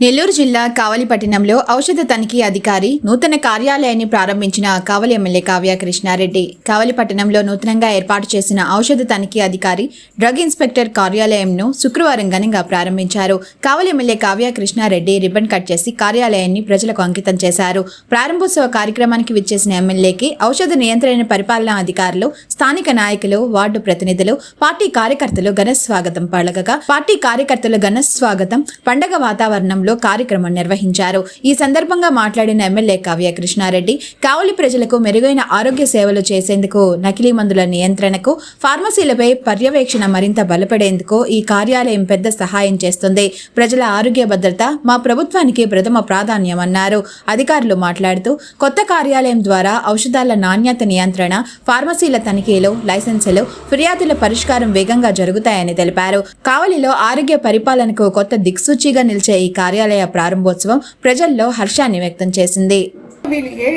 నెల్లూరు జిల్లా కావలి పట్టణంలో ఔషధ తనిఖీ అధికారి నూతన కార్యాలయాన్ని ప్రారంభించిన కావలి ఎమ్మెల్యే కావ్య కృష్ణారెడ్డి. కావలి పట్టణంలో నూతనంగా ఏర్పాటు చేసిన ఔషధ తనిఖీ అధికారి డ్రగ్ ఇన్స్పెక్టర్ కార్యాలయంను శుక్రవారం ఘనంగా ప్రారంభించారు. Kavali MLA Kavya Krishnareddy ribbon cut చేసి కార్యాలయాన్ని ప్రజలకు అంకితం చేశారు. ప్రారంభోత్సవ కార్యక్రమానికి విచ్చేసిన ఎమ్మెల్యేకి ఔషధ నియంత్రణ పరిపాలనా అధికారులు స్థానిక నాయకులు వార్డు ప్రతినిధులు పార్టీ కార్యకర్తలు ఘన స్వాగతం పలకగా పార్టీ కార్యకర్తలు ఘన స్వాగతం పండగ వాతావరణం భవనంలో కార్యక్రమం నిర్వహించారు. ఈ సందర్భంగా మాట్లాడిన ఎమ్మెల్యే కావ్య కృష్ణారెడ్డి కావలి ప్రజలకు మెరుగైన ఆరోగ్య సేవలు చేసేందుకు నకిలీ మందుల నియంత్రణకు ఫార్మసీలపై పర్యవేక్షణ మరింత బలపడేందుకు ఈ కార్యాలయం పెద్ద సహాయం చేస్తుంది. ప్రజల ఆరోగ్య భద్రత మా ప్రభుత్వానికి ప్రథమ ప్రాధాన్యమన్నారు అధికారులు మాట్లాడుతూ కొత్త కార్యాలయం ద్వారా ఔషధాల నాణ్యత నియంత్రణ ఫార్మసీల తనిఖీలు లైసెన్సులు ఫిర్యాదుల పరిష్కారం వేగంగా జరుగుతాయని తెలిపారు. కావలిలో ఆరోగ్య పరిపాలనకు కొత్త దిక్సూచిగా నిలిచే ఈ కార్యాలయ ప్రారంభోత్సవం ప్రజల్లో హర్షాన్ని వ్యక్తం చేసింది. వీళ్ళు ఏ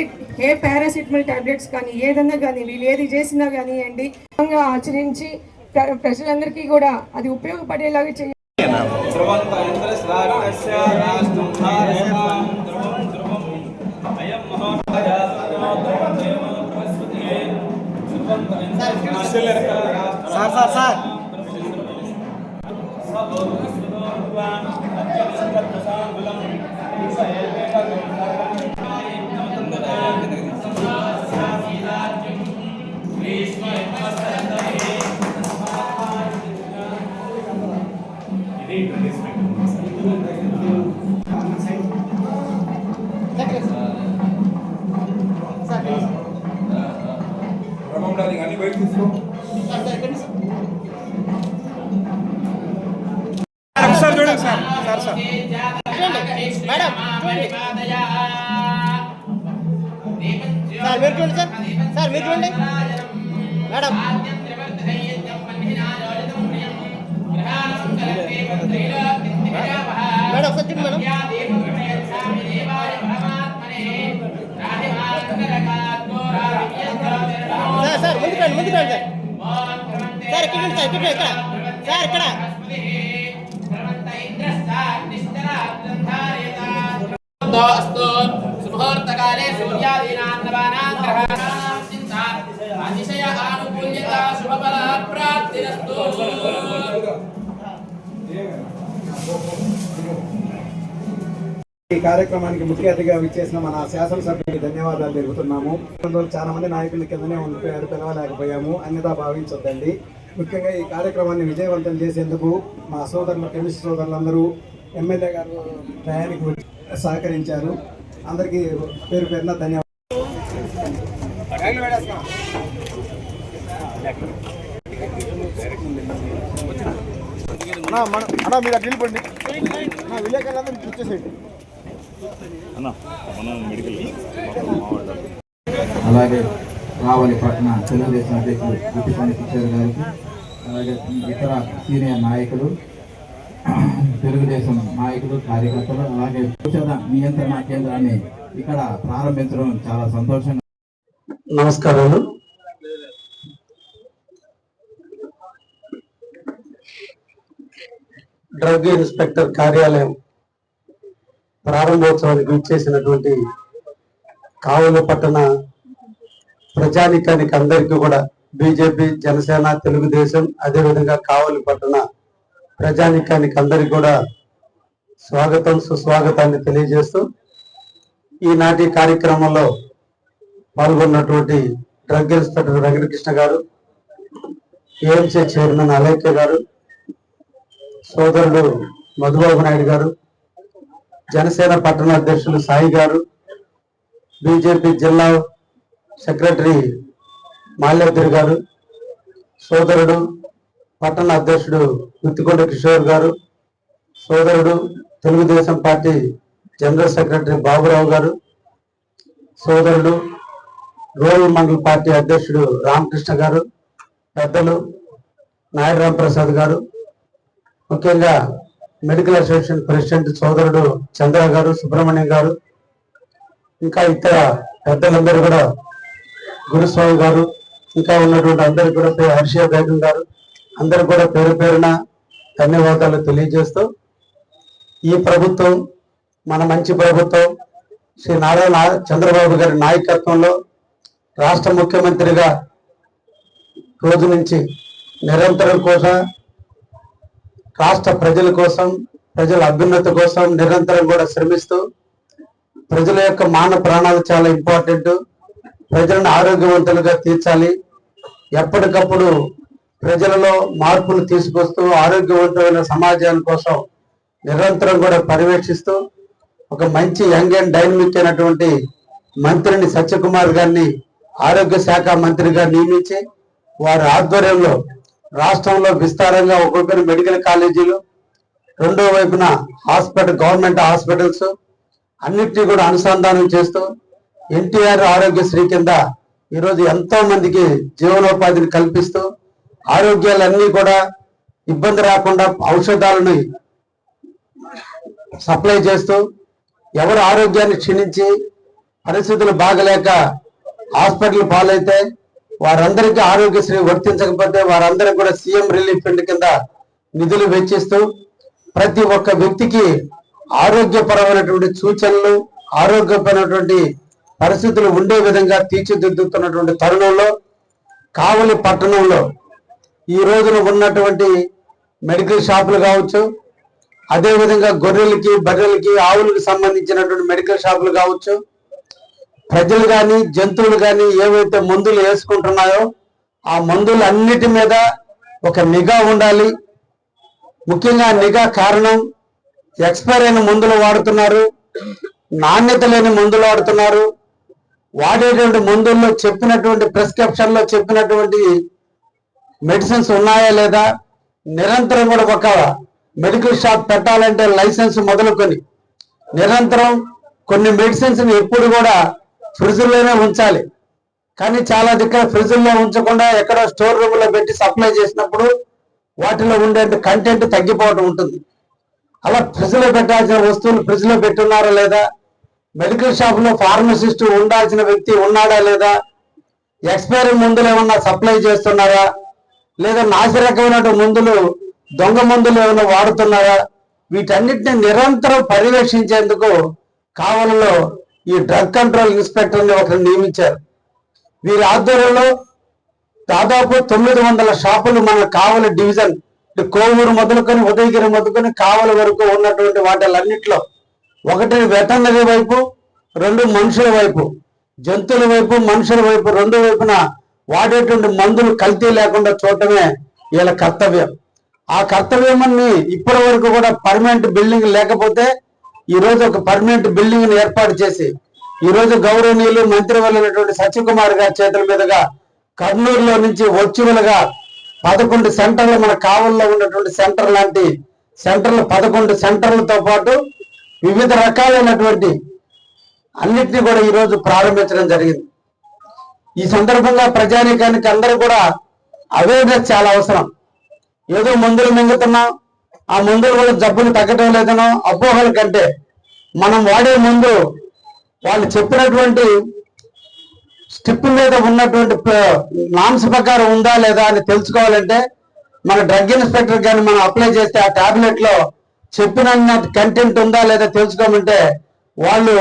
ఏ పారాసిటమాల్ టాబ్లెట్స్ కానీ ఏదన్నా కానీ వీళ్ళు ఏది చేసినా కానివ్వండి ఆచరించి ప్ర- ప్రజలందరికీ కూడా అది ఉపయోగపడేలాగా చేయాలి சங்கர் பிரசாத் குலம் సార్ సార్ మీరు చూడండి సార్. సార్ మీరు చూడండి. మేడం. మేడం ఒకసారి చూడండి మేడం. సార్ సార్ ముందుకు రండి ముందుకు రండి. సార్ సార్ ఇక్కడ సార్ ఇక్కడ. సార్ ఇక్కడ. అస్తు శుభోర్తకాలే సూర్యాదీనాన్నవానాం గ్రహాణాం చింతా అతిశయ ఆనుకూల్యత శుభఫల ప్రాప్తిరస్తు ఈ కార్యక్రమానికి ముఖ్య అతిథిగా విచ్చేసిన మన శాసనసభ్యునికి ధన్యవాదాలు తెలుపుతున్నాము. చాలా మంది నాయకుల కిందనే ఉండిపోయారు పిలవలేకపోయాము. అన్యదా భావించొద్దండి. ముఖ్యంగా ఈ కార్యక్రమాన్ని విజయవంతం చేసేందుకు మా సోదరులు కెమిస్ట్రీ సోదరులందరూ ఎమ్మెల్యే గారు టయానికి సహకరించారు. అందరికీ పేరు పేరున ధన్యవాదాలు. మీరు విలేకరులందరూ చూసేసేయండి. అలాగే రావలి పట్టణ తెలుగుదేశం అధ్యక్షులు గుట్టిపల్లి కిషోర్ గారికి అలాగే ఇతర సీనియర్ నాయకులు తెలుగుదేశం నాయకులు కార్యకర్తలు అలాగే ఔషధ నియంత్రణ కేంద్రాన్ని ఇక్కడ ప్రారంభించడం చాలా సంతోషంగా నమస్కారాలు. డ్రగ్ ఇన్స్పెక్టర్ కార్యాలయం ప్రారంభోత్సవానికి ఇచ్చేసినటువంటి కావుల పట్టణ ప్రజానికానికి అందరికీ కూడా బీజేపీ జనసేన తెలుగుదేశం అదేవిధంగా కావలి పట్టణ ప్రజానికానికి అందరికి కూడా స్వాగతం సుస్వాగతాన్ని తెలియజేస్తూ ఈనాటి కార్యక్రమంలో పాల్గొన్నటువంటి డ్రగ్ ఇన్స్పెక్టర్ వెంకటకృష్ణ గారు ఏఎంసీ చైర్మన్ అలైక్య గారు సోదరుడు మధుబాబు నాయుడు గారు జనసేన పట్టణ అధ్యక్షులు సాయి గారు బీజేపీ జిల్లా సెక్రటరీ మాల్యాద్రి గారు సోదరుడు పట్టణ అధ్యక్షుడు ముత్తికొండ కిషోర్ గారు సోదరుడు Telugudesam party general secretary Baburao గారు సోదరుడు రూరల్ మండల పార్టీ అధ్యక్షుడు రామకృష్ణ గారు పెద్దలు నాయరామ్ ప్రసాద్ గారు ముఖ్యంగా మెడికల్ అసోసియేషన్ ప్రెసిడెంట్ సోదరుడు చంద్ర గారు సుబ్రహ్మణ్యం గారు ఇంకా ఇతర పెద్దలందరూ కూడా గురుస్వామి గారు ఇంకా ఉన్నటువంటి అందరికీ కూడా పే- హర్షియా బేగం గారు అందరు కూడా పేరు పేరున ధన్యవాదాలు తెలియజేస్తూ ఈ ప్రభుత్వం మన మంచి ప్రభుత్వం శ్రీ నారా చంద్రబాబు గారి నాయకత్వంలో రాష్ట్ర ముఖ్యమంత్రిగా రోజు నుంచి నిరంతరం కోసం రాష్ట్ర ప్రజల కోసం ప్రజల అభ్యున్నతి కోసం నిరంతరం కూడా శ్రమిస్తూ ప్రజల యొక్క మాన ప్రాణాలు చాలా ఇంపార్టెంట్. ప్రజలను ఆరోగ్యవంతులుగా తీర్చాలి. ఎప్పటికప్పుడు ప్రజలలో మార్పులు తీసుకొస్తూ ఆరోగ్యవంతమైన సమాజం కోసం నిరంతరం కూడా పర్యవేక్షిస్తూ ఒక మంచి యంగ్ అండ్ డైనమిక్ అయినటువంటి మంత్రిని సత్యకుమార్ గారిని ఆరోగ్య శాఖ మంత్రిగా నియమించి వారి ఆధ్వర్యంలో రాష్ట్రంలో విస్తారంగా ఒక్కొక్కరు మెడికల్ కాలేజీలు రెండో వైపున హాస్పిటల్ గవర్నమెంట్ హాస్పిటల్స్ అన్నిటినీ కూడా అనుసంధానం చేస్తూ ఎన్టీఆర్ ఆరోగ్యశ్రీ కింద ఈరోజు ఎంతో మందికి జీవనోపాధిని కల్పిస్తూ ఆరోగ్యాలన్నీ కూడా ఇబ్బంది రాకుండా ఔషధాలను సప్లై చేస్తూ ఎవరు ఆరోగ్యాన్ని క్షీణించి పరిస్థితులు బాగలేక హాస్పిటల్ పాలైతే వారందరికీ ఆరోగ్యశ్రీ వర్తించకపోతే వారందరికీ కూడా సీఎం రిలీఫ్ ఫండ్ కింద నిధులు వెచ్చిస్తూ ప్రతి ఒక్క వ్యక్తికి ఆరోగ్యపరమైనటువంటి సూచనలు ఆరోగ్యపరమైనటువంటి పరిస్థితులు ఉండే విధంగా తీర్చిదిద్దుతున్నటువంటి తరుణంలో కావలి పట్టణంలో ఈ రోజున ఉన్నటువంటి మెడికల్ షాపులు కావచ్చు అదేవిధంగా గొర్రెలకి బర్రెలకి ఆవులకు సంబంధించినటువంటి మెడికల్ షాపులు కావచ్చు ప్రజలు కానీ జంతువులు కానీ ఏవైతే మందులు వేసుకుంటున్నాయో ఆ మందులు అన్నిటి మీద ఒక నిఘా ఉండాలి. ముఖ్యంగా నిఘా కారణం ఎక్స్పైర్ అయిన మందులు వాడుతున్నారు నాణ్యత లేని మందులు వాడుతున్నారు వాడేటువంటి మందుల్లో చెప్పినటువంటి ప్రిస్క్రిప్షన్లో చెప్పినటువంటి మెడిసిన్స్ ఉన్నాయా లేదా? నిరంతరం కూడా ఒక మెడికల్ షాప్ పెట్టాలంటే లైసెన్స్ మొదలుకొని నిరంతరం కొన్ని మెడిసిన్స్ని ఎప్పుడు కూడా ఫ్రిడ్జ్లోనే ఉంచాలి. కానీ చాలా దగ్గర ఫ్రిడ్జ్లో ఉంచకుండా ఎక్కడో స్టోర్ రూమ్లో పెట్టి సప్లై చేసినప్పుడు వాటిలో ఉండే కంటెంట్ తగ్గిపోవడం ఉంటుంది. అలా ఫ్రిడ్జ్లో పెట్టాల్సిన వస్తువులు ఫ్రిడ్జ్లో పెట్టున్నారా లేదా? మెడికల్ షాప్లో ఫార్మసిస్ట్ ఉండాల్సిన వ్యక్తి ఉన్నాడా లేదా? ఎక్స్పైరీ మందులు ఏమన్నా సప్లై చేస్తున్నారా? లేదా నాసిరకమైన మందులు దొంగ మందులు ఏమైనా వాడుతున్నారా? వీటన్నిటిని నిరంతరం పర్యవేక్షించేందుకు కావలలో ఈ డ్రగ్ కంట్రోల్ ఇన్స్పెక్టర్ని ఒకరు నియమించారు. వీరి ఆధ్వర్యంలో దాదాపు తొమ్మిది వందల షాపులు మన కావలి డివిజన్ కోవూరు మొదలుకొని ఉదయగిరి మొదలుకొని కావలి వరకు ఉన్నటువంటి వాటిలన్నిట్లో ఒకటి వెటర్నరీ వైపు రెండు మనుషుల వైపు జంతువుల వైపు మనుషుల వైపు రెండు వైపున వాడేటువంటి మందులు కల్తీ లేకుండా చూడటమే వీళ్ళ కర్తవ్యం. ఆ కర్తవ్యమని ఇప్పటి వరకు కూడా పర్మనెంట్ బిల్డింగ్ లేకపోతే ఈ రోజు ఒక పర్మనెంట్ బిల్డింగ్ని ఏర్పాటు చేసి ఈ రోజు గౌరవనీయులు మంత్రివర్యులైనటువంటి సత్యకుమార్ గారి చేతుల మీదుగా కర్నూలులో నుంచి వర్చువల్గా పదకొండు సెంటర్లు మన కావల్లో ఉన్నటువంటి సెంటర్ లాంటి సెంటర్లు పదకొండు సెంటర్లతో పాటు వివిధ రకాలైనటువంటి అన్నిటినీ కూడా ఈ రోజు ప్రారంభించడం జరిగింది. ఈ సందర్భంగా ప్రజానీకానికి అందరూ కూడా అవేర్నెస్ చాలా అవసరం. ఏదో మందులు మింగుతున్నాం ఆ మందుల వల్ల జబ్బులు తగ్గటం లేదనో అపోహల కంటే మనం వాడే ముందు వాళ్ళు చెప్పినటువంటి స్టిప్ మీద ఉన్నటువంటి నామ్స్ ప్రకారం ఉందా లేదా అని తెలుసుకోవాలంటే మన డ్రగ్ ఇన్స్పెక్టర్ కానీ మనం అప్లై చేస్తే ఆ ట్యాబ్లెట్లో చెప్పిన కంటెంట్ ఉందా లేదా తెలుసుకోమంటే వాళ్ళు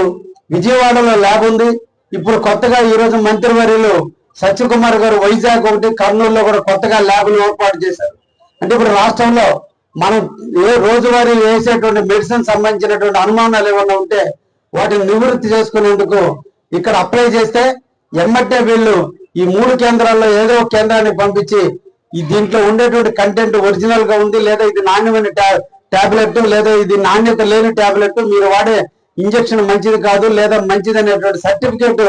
విజయవాడలో ల్యాబ్ ఉంది. ఇప్పుడు కొత్తగా ఈ రోజు మంత్రివర్యులు సత్యకుమార్ గారు వైజాగ్ ఒకటి కర్నూలులో కూడా కొత్తగా ల్యాబ్లు ఏర్పాటు చేశారు. అంటే ఇప్పుడు రాష్ట్రంలో మనం ఏ రోజువారీ వేసేటువంటి మెడిసిన్ సంబంధించినటువంటి అనుమానాలు ఏమైనా ఉంటే వాటిని నివృత్తి చేసుకునేందుకు ఇక్కడ అప్లై చేస్తే ఎమ్మటే వీళ్ళు ఈ మూడు కేంద్రాల్లో ఏదో ఒక కేంద్రాన్ని పంపించి ఈ దీంట్లో ఉండేటువంటి కంటెంట్ ఒరిజినల్గా ఉంది లేదా ఇది నాణ్యమైన ట్యాబ్లెట్ లేదా ఇది నాణ్యత లేని టాబ్లెట్ మీరు వాడే ఇంజెక్షన్ మంచిది కాదు లేదా మంచిది అనేటువంటి సర్టిఫికేట్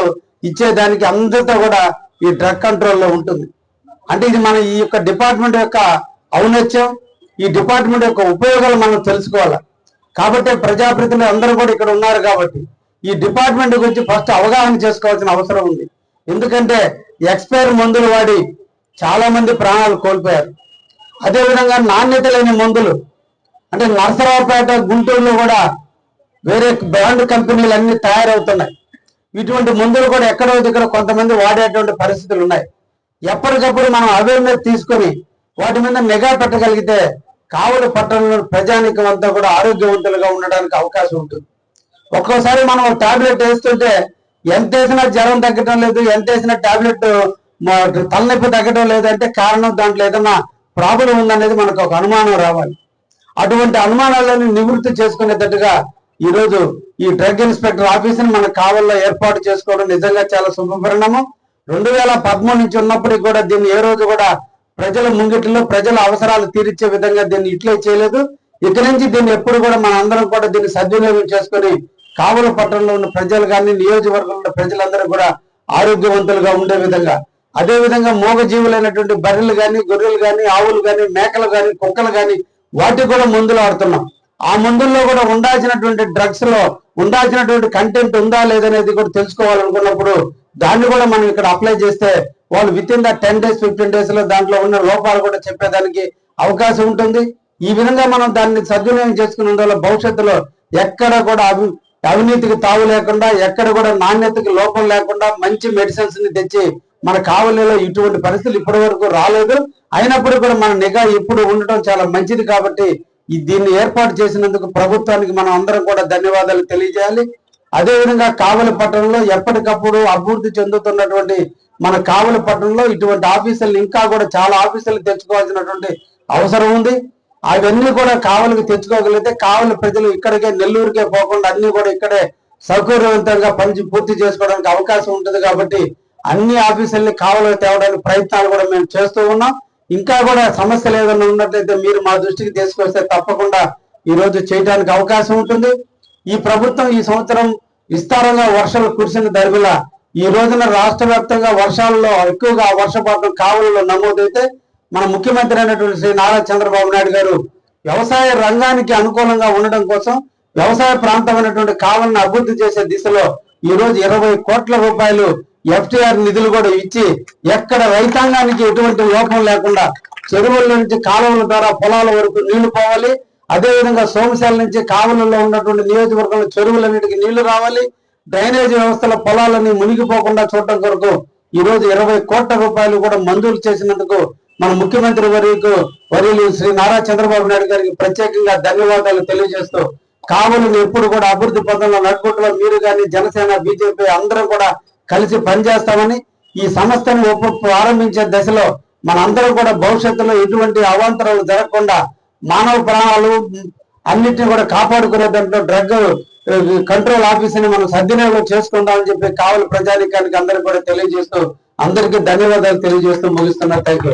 ఇచ్చేదానికి అందరితో కూడా ఈ డ్రగ్ కంట్రోల్లో ఉంటుంది. అంటే ఇది మన ఈ యొక్క డిపార్ట్మెంట్ యొక్క ఔన్నత్యం ఈ డిపార్ట్మెంట్ యొక్క ఉపయోగాలు మనం తెలుసుకోవాలి. కాబట్టి ప్రజాప్రతినిధులు అందరూ కూడా ఇక్కడ ఉన్నారు కాబట్టి ఈ డిపార్ట్మెంట్ గురించి ఫస్ట్ అవగాహన చేసుకోవాల్సిన అవసరం ఉంది. ఎందుకంటే ఎక్స్పైర్ మందులు వాడి చాలా మంది ప్రాణాలు కోల్పోయారు. అదేవిధంగా నాణ్యత లేని మందులు అంటే నర్సరావుపేట గుంటూరులో కూడా వేరే బ్రాండ్ కంపెనీలు అన్ని తయారవుతున్నాయి. ఇటువంటి మందులు కూడా ఎక్కడో దగ్గర కొంతమంది వాడేటువంటి పరిస్థితులు ఉన్నాయి. ఎప్పటికప్పుడు మనం అవేర్నెస్ తీసుకొని వాటి మీద నిఘా పెట్టగలిగితే కావలి పట్టణంలో ప్రజానికం అంతా కూడా ఆరోగ్యవంతులుగా ఉండడానికి అవకాశం ఉంటుంది. ఒక్కోసారి మనం టాబ్లెట్ వేస్తుంటే ఎంత వేసినా జ్వరం తగ్గడం లేదు ఎంత వేసినా టాబ్లెట్ తలనొప్పి తగ్గడం లేదంటే కారణం దాంట్లో ఏదైనా ప్రాబ్లం ఉందనేది మనకు ఒక అనుమానం రావాలి. అటువంటి అనుమానాలను నివృత్తి చేసుకునేటట్టుగా ఈ రోజు ఈ డ్రగ్ ఇన్స్పెక్టర్ ఆఫీస్ని మన కావల్లో ఏర్పాటు చేసుకోవడం నిజంగా చాలా శుభపరిణామం. రెండు వేల పదమూడు నుంచి ఉన్నప్పటికీ కూడా దీన్ని ఏ రోజు కూడా ప్రజల ముంగిటిలో ప్రజల అవసరాలు తీర్చే విధంగా దీన్ని ఇట్లే చేయలేదు. ఇక నుంచి దీన్ని ఎప్పుడు కూడా మన అందరం కూడా దీన్ని సద్వినియోగం చేసుకొని కావల పట్టణంలో ఉన్న ప్రజలు కానీ నియోజకవర్గంలో ఉన్న ప్రజలందరూ కూడా ఆరోగ్యవంతులుగా ఉండే విధంగా. అదే విధంగా మూగజీవులైనటువంటి బర్రెలు కానీ గొర్రెలు కానీ ఆవులు కానీ మేకలు కానీ కుక్కలు కానీ వాటికి కూడా మందులు ఆడుతున్నాం ఆ మందుల్లో కూడా ఉండాల్సినటువంటి డ్రగ్స్లో ఉండాల్సినటువంటి కంటెంట్ ఉందా లేదనేది కూడా తెలుసుకోవాలనుకున్నప్పుడు దాన్ని కూడా మనం ఇక్కడ అప్లై చేస్తే వాళ్ళు within the ten days fifteen డేస్లో దాంట్లో ఉన్న లోపాలు కూడా చెప్పేదానికి అవకాశం ఉంటుంది. ఈ విధంగా మనం దాన్ని సద్వినియోగం చేసుకున్న వల్ల భవిష్యత్తులో ఎక్కడ కూడా అవి అవినీతికి తావు లేకుండా ఎక్కడ కూడా నాణ్యతకి లోపం లేకుండా మంచి మెడిసిన్స్ని తెచ్చి మన కావలిలో ఇటువంటి పరిస్థితులు ఇప్పటి వరకు రాలేదు. అయినప్పుడు కూడా మన నిఘా ఇప్పుడు ఉండటం చాలా మంచిది కాబట్టి ఈ దీన్ని ఏర్పాటు చేసినందుకు ప్రభుత్వానికి మనం అందరం కూడా ధన్యవాదాలు తెలియజేయాలి. అదే విధంగా కావలి పట్టణంలో ఎప్పటికప్పుడు అభివృద్ధి చెందుతున్నటువంటి మన కావలి పట్టణంలో ఇటువంటి ఆఫీసులు ఇంకా కూడా చాలా ఆఫీసులు తెచ్చుకోవాల్సినటువంటి అవసరం ఉంది. అవన్నీ కూడా కావలికి తెచ్చుకోగలిగితే కావలి ప్రజలు ఇక్కడికే నెల్లూరుకే పోకుండా అన్ని కూడా ఇక్కడే సౌకర్యవంతంగా పని పూర్తి చేసుకోవడానికి అవకాశం ఉంటుంది కాబట్టి అన్ని ఆఫీసుల్ని కావలికి తేవడానికి ప్రయత్నాలు కూడా మేము చేస్తూ ఉన్నాం. ఇంకా కూడా సమస్యలు ఏదైనా ఉన్నట్లయితే మీరు మా దృష్టికి తీసుకొస్తే తప్పకుండా ఈ రోజు చేయడానికి అవకాశం ఉంటుంది. ఈ ప్రభుత్వం ఈ సంవత్సరం విస్తారంగా వర్షాలు కురిసిన దరిమిలా ఈ రోజున రాష్ట్ర వ్యాప్తంగా వర్షాలలో ఎక్కువగా వర్షపాతం కావులలో నమోదైతే మన ముఖ్యమంత్రి అయినటువంటి శ్రీ నారా చంద్రబాబు నాయుడు గారు వ్యవసాయ రంగానికి అనుకూలంగా ఉండడం కోసం వ్యవసాయ ప్రాంతం అయినటువంటి కావాలను అభివృద్ధి చేసే దిశలో ఈ రోజు ఇరవై కోట్ల రూపాయలు ఎఫ్టీఆర్ నిధులు కూడా ఇచ్చి ఎక్కడ రైతాంగానికి ఎటువంటి లోపం లేకుండా చెరువుల నుంచి కాలువల ద్వారా పొలాల వరకు నీళ్ళు పోవాలి. అదే విధంగా సోమశాల నుంచి కావలలో ఉన్నటువంటి నియోజకవర్గంలో చెరువులన్నిటికీ నీళ్ళు రావాలి. డ్రైనేజ్ వ్యవస్థల పొలాలని మునిగిపోకుండా చూడటం కొరకు ఈ రోజు ఇరవై కోట్ల రూపాయలు కూడా మంజూరు చేసినందుకు మన ముఖ్యమంత్రి వర్యుకు వర్యులు శ్రీ నారా చంద్రబాబు నాయుడు గారికి ప్రత్యేకంగా ధన్యవాదాలు తెలియజేస్తూ కావలను ఎప్పుడు కూడా అభివృద్ధి పథంలో నడుపుట్లో మీరు కానీ జనసేన బీజేపీ అందరం కూడా కలిసి పనిచేస్తామని ఈ సంస్థను ప్రారంభించే దశలో మనందరం కూడా భవిష్యత్తులో ఎటువంటి అవాంతరాలు జరగకుండా మానవ ప్రాణాలు అన్నిటిని కూడా కాపాడుకునే దాంట్లో డ్రగ్ కంట్రోల్ ఆఫీస్ని మనం సద్వినియోగం చేసుకుందామని చెప్పి కావలి ప్రజానికానికి అందరికి కూడా తెలియజేస్తూ అందరికీ ధన్యవాదాలు తెలియజేస్తూ ముగిస్తున్నారు thank you